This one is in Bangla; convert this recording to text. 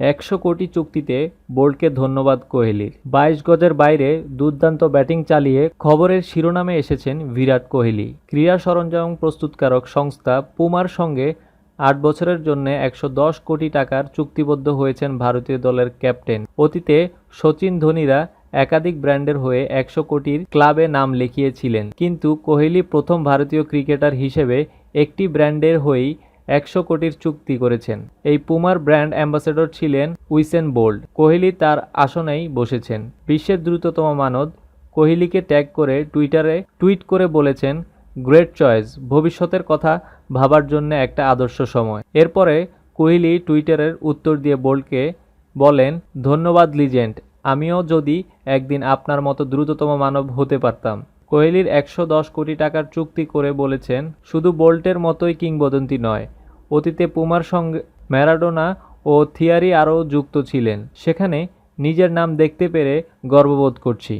একশো কোটি চুক্তিতে বোল্টকে ধন্যবাদ কোহলির। বাইশ গজের বাইরে দুর্দান্ত ব্যাটিং চালিয়ে খবরের শিরোনামে এসেছেন বিরাট কোহলি। ক্রীড়া সরঞ্জাম প্রস্তুতকারক সংস্থা পুমার সঙ্গে আট বছরের জন্য একশো দশ কোটি টাকার চুক্তিবদ্ধ হয়েছেন ভারতীয় দলের ক্যাপ্টেন। অতীতে সচিন ধোনিরা একাধিক ব্র্যান্ডের হয়ে একশো কোটির ক্লাবে নাম লিখিয়েছিলেন। কিন্তু কোহলি প্রথম ভারতীয় ক্রিকেটার হিসেবে একটি ব্র্যান্ডের হয়েই একশো কোটির চুক্তি করেছেন। এই পুমার ব্র্যান্ড অ্যাম্বাসেডর ছিলেন উইসেন বোল্ড কোহলি তার আসনেই বসেছেন। বিশ্বের দ্রুততম মানব কোহলিকে ট্যাগ করে টুইটারে টুইট করে বলেছেন, গ্রেট চয়েস, ভবিষ্যতের কথা ভাবার জন্য একটা আদর্শ সময়। এরপরে কোহলি টুইটারের উত্তর দিয়ে বোল্ডকে বলেন, ধন্যবাদ লিজেন্ড, আমিও যদি একদিন আপনার মতো দ্রুততম মানব হতে পারতাম। কোহলির একশো দশ কোটি টাকার চুক্তি করে বলেছেন, শুধু বোল্টের মতোই কিংবদন্তি নয়। অতীতে পুমার সঙ্গে ম্যারাডোনা ও থিয়ারি আরও যুক্ত ছিলেন। সেখানে নিজের নাম দেখতে পেরে গর্ববোধ করছি।